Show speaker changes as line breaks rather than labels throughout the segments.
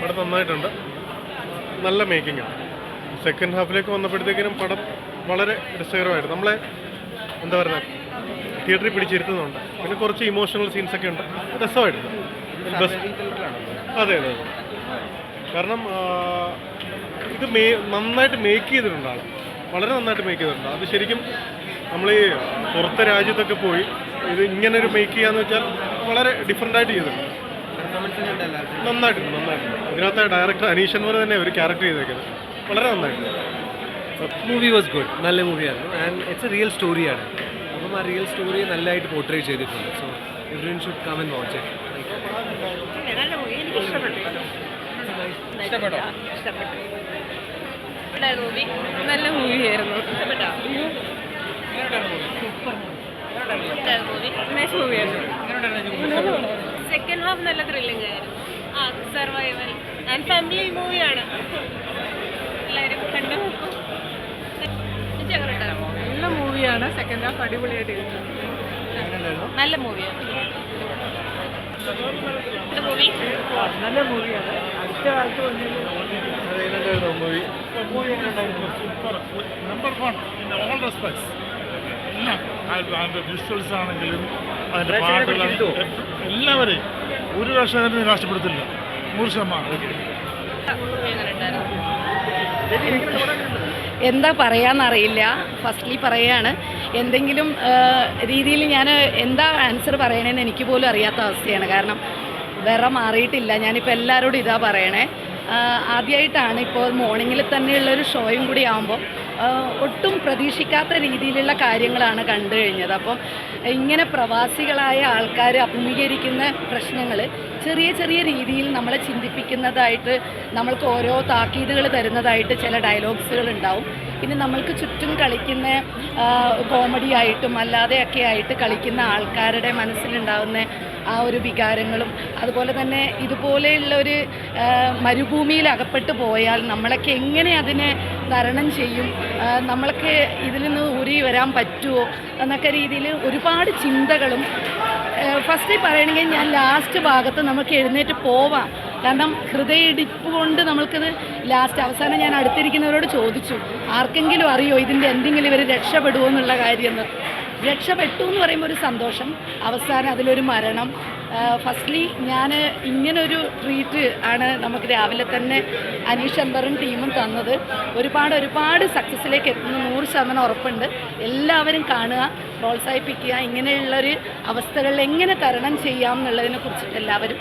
പടം നന്നായിട്ടുണ്ട്. നല്ല മേക്കിംഗ് ആണ്. സെക്കൻഡ് ഹാഫിലേക്ക് വന്നപ്പോഴത്തേക്കിനും പടം വളരെ രസകരമായിട്ട് നമ്മളെ എന്താ പറയുക തിയേറ്ററിൽ പിടിച്ചിരുത്തുന്നുണ്ട്. പിന്നെ കുറച്ച് ഇമോഷണൽ സീൻസ് ഒക്കെ ഉണ്ട്. രസമായിട്ടുണ്ട് ബസ് അതെ അതെ അതെ. കാരണം ഇത് മേ നന്നായിട്ട് മേക്ക് ചെയ്തിട്ടുണ്ട് ആൾ വളരെ നന്നായിട്ട് മേക്ക് ചെയ്തിട്ടുണ്ട്. അത് ശരിക്കും നമ്മൾ ഈ പുറത്തെ രാജ്യത്തൊക്കെ പോയി ഇത് ഇങ്ങനെ ഒരു മേക്ക് ചെയ്യാന്ന് വെച്ചാൽ വളരെ ഡിഫറെന്റ് ആയിട്ട് ചെയ്തിട്ടുണ്ട്. നന്നായിട്ടുണ്ട് നന്നായിട്ടുണ്ട്. ഇതിനകത്ത് ഡയറക്ടർ അനീഷൻ പോലെ തന്നെ ഒരു ക്യാരക്ടർ ചെയ്തേക്കുന്നത്. വളരെ നന്നായിട്ടുണ്ട്.
മൂവി വാസ് ഗുഡ് നല്ല മൂവിയായിരുന്നു ആൻഡ് ഇറ്റ്സ് എ റിയൽ സ്റ്റോറിയാണ് അപ്പം ആ റിയൽ സ്റ്റോറി നല്ലതായിട്ട് പോർട്രേ ചെയ്തിട്ടുണ്ട്. So everyone should come and watch it
നല്ല മൂവി എനിക്ക് ഇഷ്ടപ്പെട്ടു. ഇഷ്ടപ്പെട്ടോ? ഇഷ്ടപ്പെട്ടു. മൂവി നല്ല മൂവിയായിരുന്നു ഇഷ്ടപ്പെട്ടോ? നൈസ് മൂവിയായിരുന്നു സെക്കൻഡ് ഹാഫ് നല്ല ത്രില്ലിംഗ് ആയിരുന്നു. ആ സർവൈവൽ ആൻഡ് ഫാമിലി മൂവിയാണ് എല്ലാവരും കണ്ടു? നോക്കും
നല്ല മൂവിയാണ് സെക്കൻഡ് ഹാഫ് അടിപൊളിയായിട്ട്
നല്ല മൂവിയാണ് മൂവി
നല്ല മൂവിയാണ് അടുത്ത കാലത്ത്
movie
number one in all respects എല്ലാം അതിന്റെ വിഷ്വൽസ് ആണെങ്കിലും അതിന്റെ പാട്ടുകൾ എല്ലാവരെയും ഒരു രാഷ്ട്രീയ നഷ്ടപ്പെടുത്തില്ല നൂറ് ശതമാനം.
എന്താ പറയാന്നറിയില്ല. ഫസ്റ്റ്ലി പറയാണ്. എന്തെങ്കിലും രീതിയിൽ ഞാൻ എന്താ ആൻസർ പറയണേന്ന് എനിക്ക് പോലും അറിയാത്ത അവസ്ഥയാണ്. കാരണം വേറെ മാറിയിട്ടില്ല. ഞാനിപ്പോൾ എല്ലാവരോടും ഇതാ പറയണേ. ആദ്യമായിട്ടാണ് ഇപ്പോൾ മോർണിംഗിൽ തന്നെയുള്ളൊരു ഷോയും കൂടി ആകുമ്പോൾ ഒട്ടും പ്രതീക്ഷിക്കാത്ത രീതിയിലുള്ള കാര്യങ്ങളാണ് കണ്ടു കഴിഞ്ഞത്. അപ്പം ഇങ്ങനെ പ്രവാസികളായ ആൾക്കാർ അഭിമുഖീകരിക്കുന്ന പ്രശ്നങ്ങൾ ചെറിയ ചെറിയ രീതിയിൽ നമ്മളെ ചിന്തിപ്പിക്കുന്നതായിട്ട് നമ്മൾക്ക് ഓരോ താക്കീതുകൾ തരുന്നതായിട്ട് ചില ഡയലോഗ്സുകൾ ഉണ്ടാവും. പിന്നെ നമ്മൾക്ക് ചുറ്റും കളിക്കുന്ന കോമഡി ആയിട്ടും അല്ലാതെയൊക്കെ ആയിട്ട് കളിക്കുന്ന ആൾക്കാരുടെ മനസ്സിലുണ്ടാകുന്ന ആ ഒരു വികാരങ്ങളും അതുപോലെ തന്നെ ഇതുപോലെയുള്ള ഒരു മരുഭൂമിയിൽ അകപ്പെട്ടു പോയാൽ നമ്മളൊക്കെ എങ്ങനെ അതിനെ തരണം ചെയ്യും? നമ്മൾക്ക് ഇതിൽ നിന്ന് ഊരി വരാൻ പറ്റുമോ? എന്നൊക്കെ രീതിയിൽ ഒരുപാട് ചിന്തകളും ഫസ്റ്റ് പറയണമെങ്കിൽ ഞാൻ ലാസ്റ്റ് ഭാഗത്ത് നമുക്ക് എഴുന്നേറ്റ് പോവാം. കാരണം ഹൃദയടിപ്പ് കൊണ്ട് നമ്മൾക്കത് ലാസ്റ്റ് അവസാനം ഞാൻ അടുത്തിരിക്കുന്നവരോട് ചോദിച്ചു ആർക്കെങ്കിലും അറിയോ ഇതിന്റെ എന്തെങ്കിലും ഇവർ രക്ഷപ്പെടുമോ എന്നുള്ള കാര്യം എന്ന്. രക്ഷപ്പെട്ടു എന്ന് പറയുമ്പോൾ ഒരു സന്തോഷം. അവസാനം അതിലൊരു മരണം. ഫസ്റ്റ്ലി ഞാൻ ഇങ്ങനൊരു ട്രീറ്റ് ആണ് നമുക്ക് രാവിലെ തന്നെ അനീഷ് അമ്പറും ടീമും തന്നത്. ഒരുപാട് ഒരുപാട് സക്സസ്സിലേക്ക് എത്തുന്ന. നൂറ് ശതമാനം ഉറപ്പുണ്ട്. എല്ലാവരും കാണുക പ്രോത്സാഹിപ്പിക്കുക ഇങ്ങനെയുള്ളൊരു അവസ്ഥകളിൽ എങ്ങനെ തരണം ചെയ്യാം എന്നുള്ളതിനെ കുറിച്ചിട്ട് എല്ലാവരും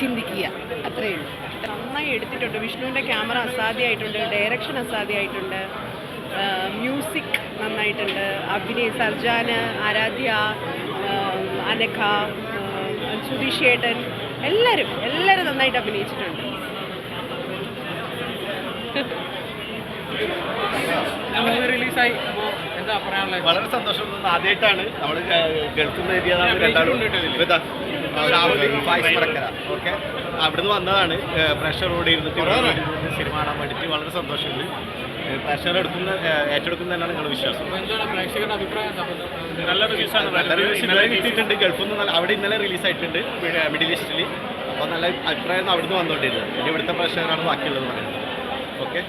ചിന്തിക്കുക. അത്രയേ ഉള്ളൂ.
നന്നായി എടുത്തിട്ടുണ്ട്. വിഷ്ണുവിന്റെ ക്യാമറ അസാധ്യമായിട്ടുണ്ട്. ഡയറക്ഷൻ അസാധ്യമായിട്ടുണ്ട്. മ്യൂസിക് നന്നായിട്ടുണ്ട്. അഭിനയ് സർജാന് ആരാധ്യ അനഖ അനഘ ആ, സുധീഷ് ഏട്ടൻ എല്ലാവരും എല്ലാവരും നന്നായിട്ട് അഭിനയിച്ചിട്ടുണ്ട്.
റിലീസായി
വളരെ സന്തോഷം ആദ്യമായിട്ടാണ് നമ്മൾ ഗൾഫിൽ നിന്ന് എത്തിയതാണ് രണ്ടാളും. ഓക്കെ. അവിടുന്ന് വന്നതാണ് പ്രഷർ ഓടി ഇരുന്നിട്ട് സിനിമ കാണാൻ വേണ്ടിയിട്ട് വളരെ സന്തോഷമുണ്ട്. പ്രഷർ എടുക്കുന്ന ഏറ്റെടുക്കുന്ന തന്നെയാണ് നിങ്ങൾ വിശ്വാസം. നല്ല റിലീസാണ് കിട്ടിയിട്ടുണ്ട്. ഗൾഫിൽ നിന്ന് നല്ല അവിടെ ഇന്നലെ റിലീസ് ആയിട്ടുണ്ട്. മിഡിൽ ഈസ്റ്റിൽ അപ്പോൾ നല്ല അഭിപ്രായം അവിടുന്ന് വന്നുകൊണ്ടിരുന്നത്. ഇനി ഇവിടുത്തെ പ്രഷറാണ് ബാക്കിയുള്ളത് പറയുന്നത്. ഓക്കെ.